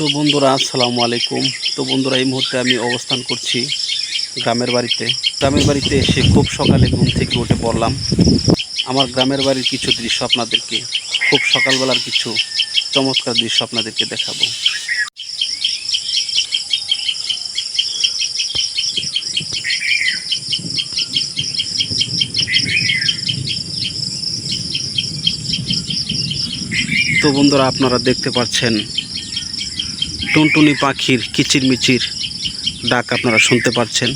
তো বন্ধুরা, আসসালামু আলাইকুম। তো বন্ধুরা, এই মুহূর্তে আমি অবস্থান করছি গ্রামের বাড়িতে। গ্রামের বাড়িতে এসে খুব সকালে ঘুম থেকে উঠে পড়লাম। আমার গ্রামের বাড়ির কিছু দৃশ্য আপনাদেরকে, খুব সকালবেলার কিছু চমৎকার দৃশ্য আপনাদেরকে দেখাবো। তো বন্ধুরা, আপনারা দেখতে পাচ্ছেন টুনটুনি পাখির কিচিরমিচির ডাক আপনারা শুনতে পাচ্ছেন।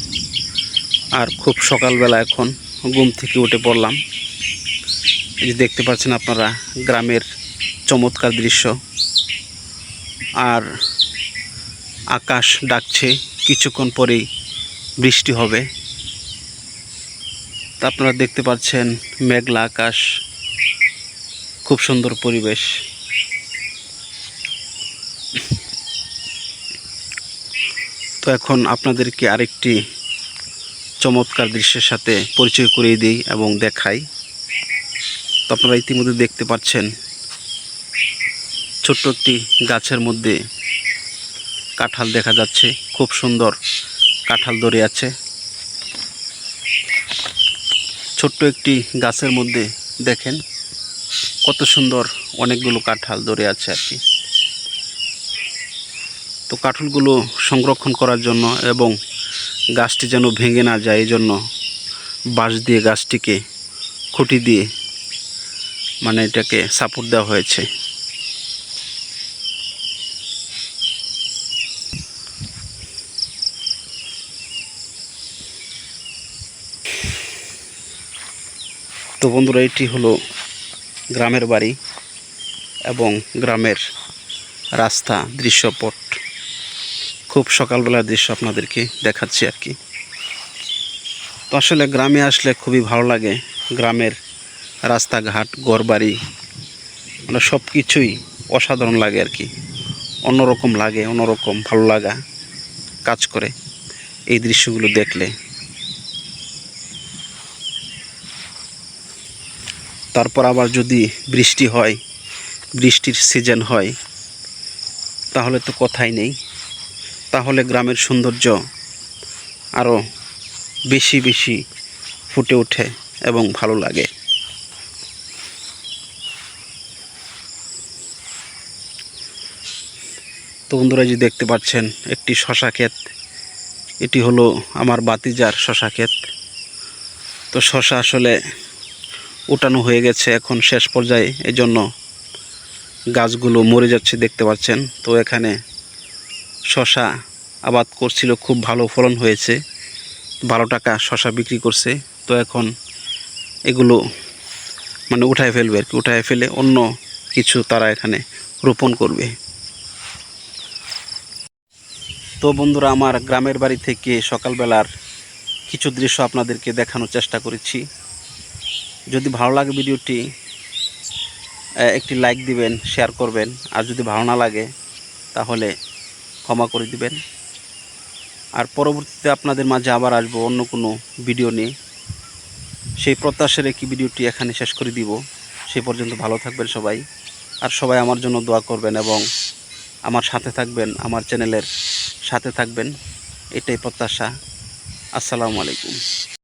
আর খুব সকালবেলা এখন ঘুম থেকে উঠে পড়লাম। এই যে দেখতে পাচ্ছেন আপনারা গ্রামের চমৎকার দৃশ্য। আর আকাশ ডাকছে, কিছুক্ষণ পরেই বৃষ্টি হবে। তা আপনারা দেখতে পাচ্ছেন, মেঘলা আকাশ, খুব সুন্দর পরিবেশ। এখন আপনাদেরকে আরেকটি চমৎকার দৃশ্যের সাথে পরিচয় করিয়ে দিই এবং দেখাই। তো আপনারা ইতিমধ্যে দেখতে পাচ্ছেন, ছোট্ট একটি গাছের মধ্যে কাঁঠাল দেখা যাচ্ছে। খুব সুন্দর কাঁঠাল ধরে আছে। ছোট্ট একটি গাছের মধ্যে দেখেন, কত সুন্দর অনেকগুলো কাঁঠাল ধরে আছে আর কি। তো কাঠলগুলো সংরক্ষণ করার জন্য এবং গাছটি যেন ভেঙে না যায় এই জন্য বাঁশ দিয়ে গাছটিকে খুঁটি দিয়ে মানে এটাকে সাপোর্ট দেওয়া হয়েছে। তো বন্ধুরা, এটি হলো গ্রামের বাড়ি এবং গ্রামের রাস্তা দৃশ্যপট। খুব সকালবেলার দৃশ্য আপনাদেরকে দেখাচ্ছি আর কি। তো আসলে গ্রামে আসলে খুবই ভালো লাগে। গ্রামের রাস্তাঘাট, ঘরবাড়ি মানে সব কিছুই অসাধারণ লাগে আর কি। অন্যরকম লাগে, অন্যরকম ভালো লাগা কাজ করে এই দৃশ্যগুলো দেখলে। তারপর আবার যদি বৃষ্টি হয়, বৃষ্টির সিজন হয়, তাহলে তো কথাই নেই। তাহলে গ্রামের সৌন্দর্য আরও বেশি বেশি ফুটে ওঠে এবং ভালো লাগে। তো বন্ধুরা যে দেখতে পাচ্ছেন একটি শশা ক্ষেত। এটি হলো আমার বাতিজার শশা ক্ষেত। তো শশা আসলে উঠানো হয়ে গেছে এখন শেষ পর্যায়ে। এই জন্য গাছগুলো মরে যাচ্ছে দেখতে পাচ্ছেন। তো এখানে শশা আবাদ করছিল, খুব ভালো ফলন হয়েছে। বারো টাকা শশা বিক্রি করছে। তো এখন এগুলো মানে উঠায় ফেলবে আর কি, উঠায় ফেলে অন্য কিছু তারা এখানে রোপণ করবে। তো বন্ধুরা, আমার গ্রামের বাড়ি থেকে সকালবেলার কিছু দৃশ্য আপনাদেরকে দেখানোর চেষ্টা করেছি। যদি ভালো লাগে ভিডিওটি একটি লাইক দিবেন শেয়ার করবেন। আর যদি ভালো না লাগে, তাহলে ক্ষমা করে দিবেন। আর পরবর্তীতে আপনাদের মাঝে আবার আসব অন্য কোনো ভিডিও নিয়ে। সেই প্রত্যাশা রেখে ভিডিওটি এখানে শেষ করে দিব। সে পর্যন্ত ভালো থাকবেন সবাই। আর সবাই আমার জন্য দোয়া করবেন এবং আমার সাথে থাকবেন, আমার চ্যানেলের সাথে থাকবেন। এটাই প্রত্যাশা। আসসালামু আলাইকুম।